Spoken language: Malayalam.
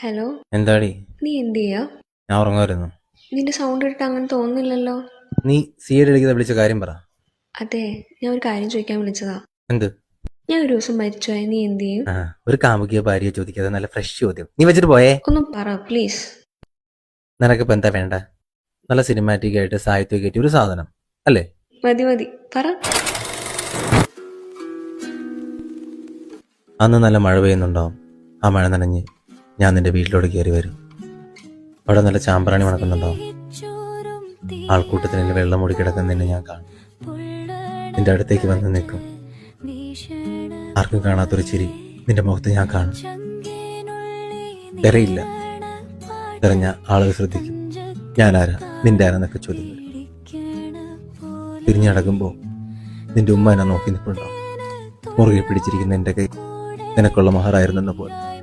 ഹലോ എന്താടി? നീ എന്ത് ചെയ്യാ ഞാൻ ഉറങ്ങുമായിരുന്നു. നിന്റെ സൗണ്ട് ഇട്ടിട്ട് അങ്ങനെ തോന്നുന്നില്ലല്ലോ. നീ സി എഡ് വിളിച്ച കാര്യം പറ. അതെ ഞാൻ ഒരു കാര്യം ചോദിക്കാൻ വിളിച്ചതാ. എന്ത്? ഞാൻ ഒരു ദിവസം മരിച്ചുപോയ നീ എന്ത് ചെയ്യും? ആ ഒരു കാമുകിയ ഭാര്യയെ ചോദിക്കാതെ നല്ല ഫ്രഷ് ചോദ്യം. നീ വെച്ചിട്ട് പോയേ? ഒന്ന് പറ പ്ലീസ് നിനക്കിപ്പോ എന്താ വേണ്ട? നല്ല സിനിമാറ്റിക് ആയിട്ട് സാഹിത്യം കയറ്റി ഒരു സാധനം അല്ലേ? മതി മതി. പറ. അന്ന് നല്ല മഴ പെയ്യുന്നുണ്ടാവും. ആ മഴ നനഞ്ഞ് ഞാൻ നിന്റെ വീട്ടിലോട്ട് കയറി വരും. അവിടെ നല്ല ചാമ്പറാണി മണക്കുന്നുണ്ടാവും ആൾക്കൂട്ടത്തിൽ വെള്ളം മൂടി നിന്നെ ഞാൻ കാണും. നിന്റെ അടുത്തേക്ക് വന്ന് നിൽക്കും. ആർക്കും കാണാത്തൊരു ചിരി നിന്റെ മുഖത്ത് ഞാൻ കാണും. തിരയില്ല. തിരഞ്ഞ ആളുകൾ ശ്രദ്ധിക്കും. ഞാനാരാ? നിന്റെ ആരാന്നൊക്കെ ചോദിക്കും തിരിഞ്ഞടക്കുമ്പോൾ നിന്റെ ഉമ്മ എന്നെ നോക്കി നിൽപ്പുണ്ടോ? മുറുകെ പിടിച്ചിരിക്കുന്ന എന്റെ കൈ നിനക്കുള്ള മഹറായിരുന്നെന്ന പോലെ.